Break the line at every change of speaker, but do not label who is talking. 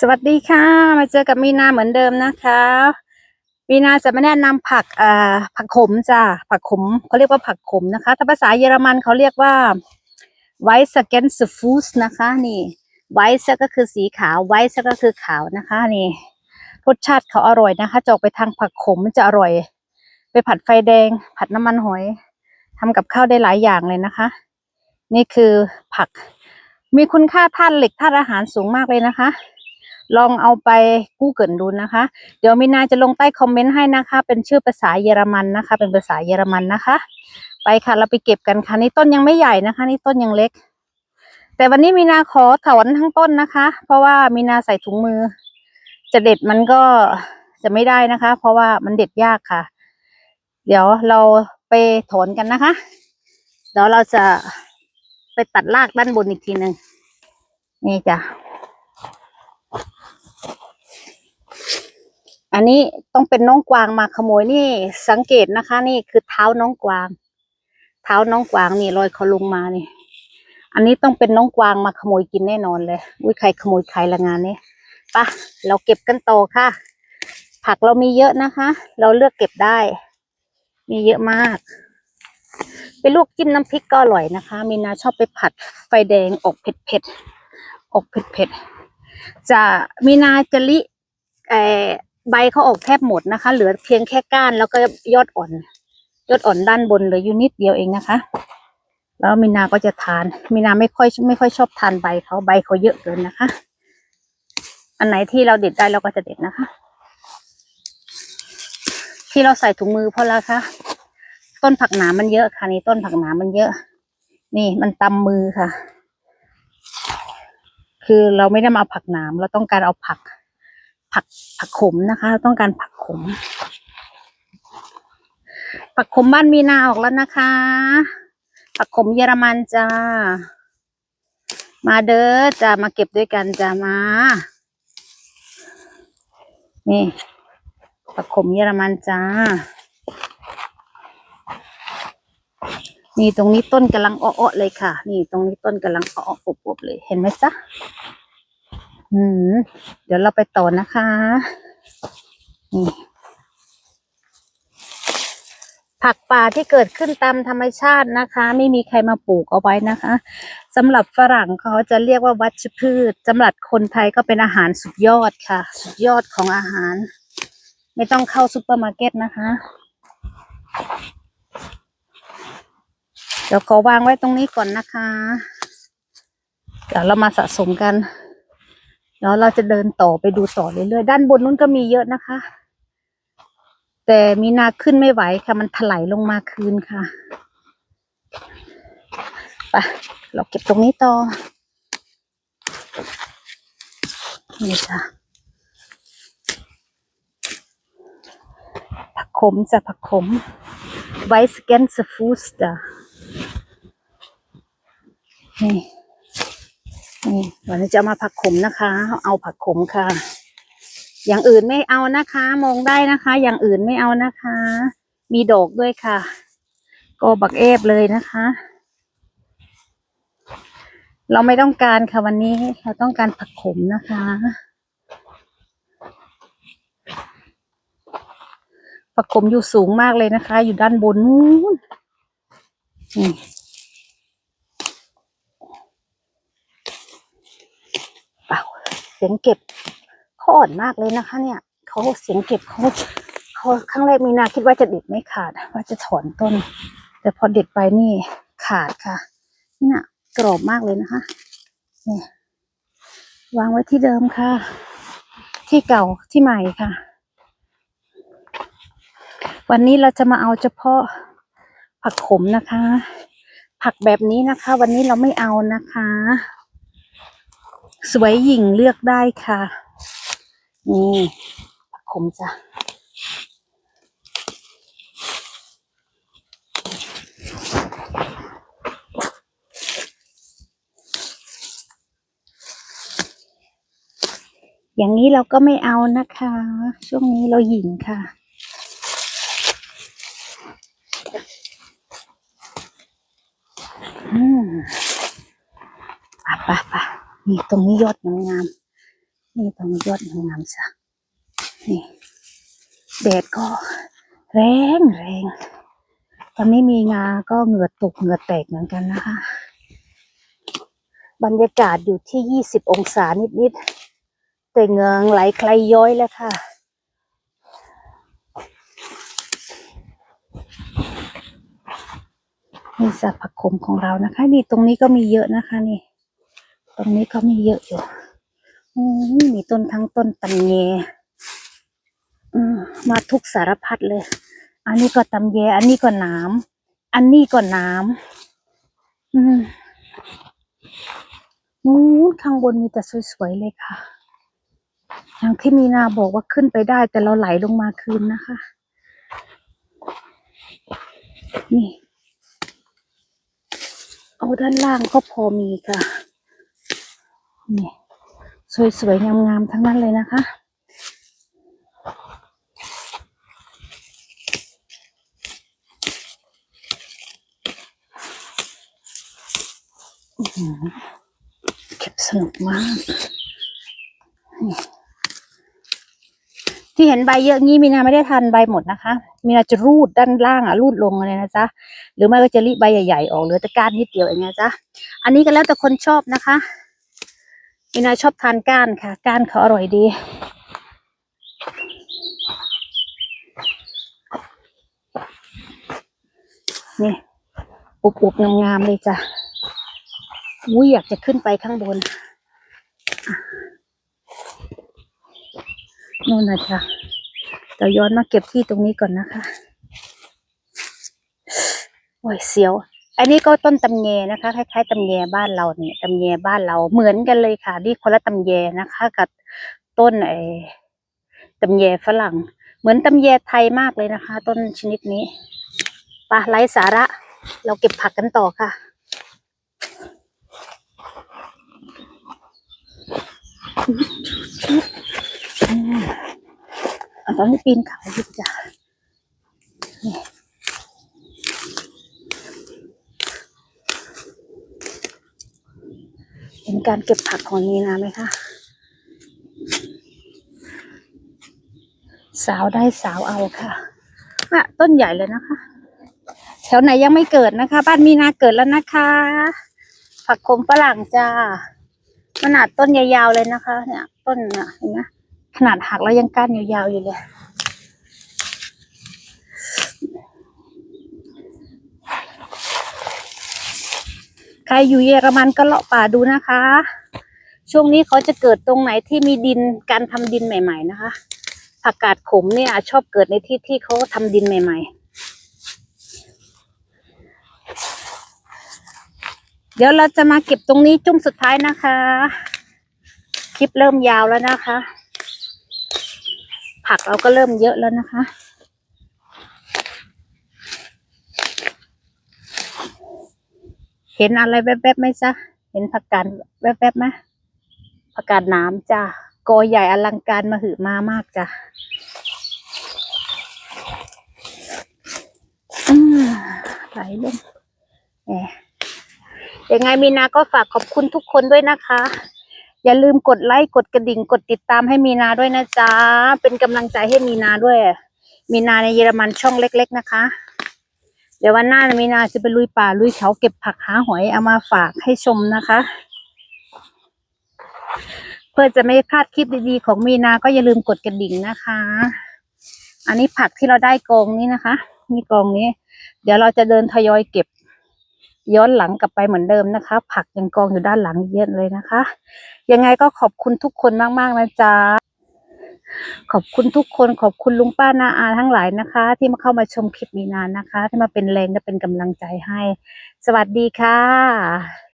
สวัสดีค่ะ มาเจอกับมีนาเหมือนเดิมนะคะ มีนาจะมาแนะนำผักอ่าผักขมจ้าผักขมเขาเรียกว่าผักขมนะคะ ถ้าภาษาเยอรมันเขาเรียกว่าไวท์สเกนสฟูสนะคะ นี่ไวท์ก็คือสีขาวไวท์ก็คือขาวนะคะนี่รสชาติเขาอร่อยนะคะจอกไปทางผักขมจะอร่อย ไปผัดไฟแดง ผัดน้ำมันหอยทำกับข้าวได้หลายอย่างเลยนะคะ นี่คือผัก มีคุณค่าธาตุเหล็กธาตุอาหารสูงมากเลยนะคะ ลองเอาไปกู้เกิลดูนะคะ เดี๋ยวมีนาจะลงใต้คอมเมนต์ให้นะคะ เป็นชื่อภาษาเยอรมันนะคะ เป็นภาษาเยอรมันนะคะ ไปค่ะเราไปเก็บกันค่ะนี่ต้นยังไม่ใหญ่นะคะ นี่ต้นยังเล็ก แต่วันนี้มีนาขอถอนทั้งต้นนะคะ เพราะว่ามีนาใส่ถุงมือ จะเด็ดมันก็จะไม่ได้นะคะ เพราะว่ามันเด็ดยากค่ะ เดี๋ยวเราไปถอนกันนะคะเดี๋ยวเราจะไปตัดรากด้านบนอีกทีหนึ่งนี่จ้ะ อันนี้ต้องเป็นน้องกวางมาขโมยนี่สังเกตนะคะ นี่คือเท้าน้องกวาง เท้าน้องกวางนี่รอยเขาลงมานี่ อันนี้ต้องเป็นน้องกวางมาขโมยกินแน่นอนเลยอุ้ยใครขโมยใครละงานนี้ปะเราเก็บกันต่อค่ะ ผักเรามีเยอะนะคะ เราเลือกเก็บได้ มีเยอะมากไปลวกจิ้มน้ำพริกก็อร่อยนะคะมีนาชอบไปผัดไฟแดงอกเผ็ดเผ็ดๆอกเผ็ดเผ็ดๆจะมีนาจะลิเอ ใบเขาออกแทบหมดนะคะ เหลือเพียงแค่ก้านแล้วก็ยอดอ่อน ยอดอ่อนด้านบนเหลืออยู่นิดเดียวเองนะคะ แล้วมีนาก็จะทานมีนาไม่ค่อยไม่ค่อยชอบทานใบเขาใบเขาเยอะเกินนะคะ อันไหนที่เราเด็ดได้เราก็จะเด็ดนะคะ ที่เราใส่ถุงมือเพราะอะไรคะต้นผักหนามันเยอะค่ะนี่ต้นผักหนามันเยอะ นี่มันตำมือค่ะ คือเราไม่ได้มาผักหนามเราต้องการเอาผัก ผักผักขมนะคะ ต้องการผักขม ผักขมบ้านมีนาออกแล้วนะคะ ผักขมเยอรมันจ้า มาเด้อจะมาเก็บด้วยกันจะมา นี่ ผักขมเยอรมันจ้า นี่ตรงนี้ต้นกำลังอ้อๆเลยค่ะ นี่ตรงนี้ต้นกำลังอ้อๆอบๆเลย เห็นไหมจ๊ะ อืมเดี๋ยวเราไปต่อนะคะนี่ผักป่าที่เกิดขึ้นตามธรรมชาตินะคะ ไม่มีใครมาปลูกเอาไว้นะคะสำหรับฝรั่งเขาจะเรียกว่าวัชพืชสำหรับคนไทยก็เป็นอาหารสุดยอดค่ะ สุดยอดของอาหาร ไม่ต้องเข้าซูเปอร์มาร์เก็ตนะคะเดี๋ยวขอวางไว้ตรงนี้ก่อนนะคะ เดี๋ยวเรามาสะสมกัน เดี๋ยวเราจะเดินต่อไปดูต่อเรื่อยๆด้านบนนู้นก็มีเยอะนะคะ แต่มีนาขึ้นไม่ไหวค่ะ มันถลายลงมาคืนค่ะไปเราเก็บตรงนี้ต่อนี่จ้ะผักขมจ้ะผักขมไวสเกนสฟูสจ้ะนี่ นี่วันนี้จะมาผักขมนะคะ เอาผักขมค่ะ อย่างอื่นไม่เอานะคะ มองได้นะคะ อย่างอื่นไม่เอานะคะ มีดอกด้วยค่ะ ก็บักเอฟเลยนะคะ เราไม่ต้องการค่ะวันนี้เราต้องการผักขมนะคะ ผักขมอยู่สูงมากเลยนะคะ อยู่ด้านบนนู้นนี่เปล่าเสียงเก็บเขาอ่อนมากเลยนะคะ เนี่ยเขาเสียงเก็บเขาเขาครั้งแรกมีนาคิดว่าจะเด็ดไม่ขาด ว่าจะถอนต้น แต่พอเด็ดไปนี่ขาดค่ะนี่นะกรอบมากเลยนะคะนี่วางไว้ที่เดิมค่ะ ที่เก่าที่ใหม่ค่ะ วันนี้เราจะมาเอาเฉพาะผักขมนะคะ ผักแบบนี้นะคะ วันนี้เราไม่เอานะคะ สวยหยิ่งเลือกได้ค่ะ นี่ผักขมจ้ะอย่างนี้เราก็ไม่เอานะคะ ช่วงนี้เราหยิ่งค่ะ อืมปะปะปะ นี่ตรงนี้ยอดงามนี่ตรงยอดงามๆจ้ะนี่แดดก็แรงแรงตอนนี้มีงาก็เหงื่อตกเหงื่อแตกเหมือนกันนะคะ บรรยากาศอยู่ที่ยี่สิบองศานิดๆ แต่เหงื่อไหลใครย้อยแล้วค่ะ นี่สับผักขมของเรานะคะ นี่ตรงนี้ก็มีเยอะนะคะนี่ ตรงนี้ก็มีเยอะอยู่โอ้มีต้นทั้งต้นตำแยมาทุกสารพัดเลย อันนี้ก็ตำแยอันนี้ก็น้ำอันนี้ก็น้ำอืมนู้นข้างบนมีแต่สวยๆเลยค่ะอย่างที่มีนาบอกว่าขึ้นไปได้ แต่เราไหลลงมาคืนนะคะ นี่ เอาด้านล่างก็พอมีค่ะ นี่สวยๆ งามๆ ทั้งนั้นเลยนะคะ เก็บสนุกมาก ที่เห็นใบเยอะงี้มีนาไม่ได้ทันใบหมดนะคะ มีนาจะรูดด้านล่างอะรูดลงเลยนะจ๊ะ หรือไม่ก็จะรีบใบใหญ่ๆ ออกเหลือแต่ก้านนิดเดียวเองนะจ๊ะ อันนี้ก็แล้วแต่คนชอบนะคะ มีนาชอบทานก้านค่ะ ก้านเขาอร่อยดีนี่อุบๆงามๆเลยจ้ะอุ้ยอยากจะขึ้นไปข้างบนนู่นนะจ๊ะเดี๋ยวย้อนมาเก็บที่ตรงนี้ก่อนนะคะโอ้ยเสียว อันนี้ก็ต้นตำแยนะคะ คล้ายๆตำแยบ้านเราเนี่ยตำแยบ้านเราเหมือนกันเลยค่ะนี่คนละตำแยนะคะ กับต้นไอ้ตำแยฝรั่ง เหมือนตำแยไทยมากเลยนะคะ ต้นชนิดนี้ปะไร้สาระ เราเก็บผักกันต่อค่ะอืมอะตอนนี้ปีนเขาอยู่จ้ะ เห็นการเก็บผักของนีนาไหมคะ สาวได้สาวเอาค่ะอะ ต้นใหญ่เลยนะคะ แถวไหนยังไม่เกิดนะคะ บ้านมีนาเกิดแล้วนะคะ ผักขมฝรั่งจ้าขนาดต้นยาวๆเลยนะคะ เนี่ย ต้นเนี่ยเห็นไหมขนาดหักแล้วยังก้านยาวๆอยู่เลย ใครอยู่เยอรมันก็เลาะป่าดูนะคะ ช่วงนี้เขาจะเกิดตรงไหนที่มีดินการทำดินใหม่ ๆ นะคะผักกาดขมเนี่ย ชอบเกิดในที่ที่เขาทำดินใหม่ ๆ เดี๋ยวเราจะมาเก็บตรงนี้จุ่มสุดท้ายนะคะ คลิปเริ่มยาวแล้วนะคะ ผักเราก็เริ่มเยอะแล้วนะคะ เห็นอะไรแวบๆไหมจ๊ะเห็นผักกาดแวบๆไหมผักกาดน้ำจ้ะกอใหญ่อลังการมาหือมามากจ้ะไหลลงแหมยังไงมีนาก็ฝากขอบคุณทุกคนด้วยนะคะ อย่าลืมกดไลค์กดกระดิ่งกดติดตามให้มีนาด้วยนะจ๊ะ เป็นกำลังใจให้มีนาด้วย มีนาในเยอรมันช่องเล็ก ๆ นะคะ เดี๋ยววันหน้ามีนาจะไปลุยป่าลุยเขาเก็บผักหาหอยเอามาฝากให้ชมนะคะ เพื่อจะไม่พลาดคลิปดีๆของมีนาก็อย่าลืมกดกระดิ่งนะคะ อันนี้ผักที่เราได้กองนี้นะคะนี่กองนี้ เดี๋ยวเราจะเดินทยอยเก็บย้อนหลังกลับไปเหมือนเดิมนะคะ ผักยังกองอยู่ด้านหลังเยอะเลยนะคะ ยังไงก็ขอบคุณทุกคนมากๆนะจ๊ะ ขอบคุณทุกคนขอบคุณลุงป้านาอาทั้งหลายนะคะ ที่มาเข้ามาชมคลิปมีนานนะคะ ที่มาเป็นแรงและเป็นกำลังใจให้ สวัสดีค่ะ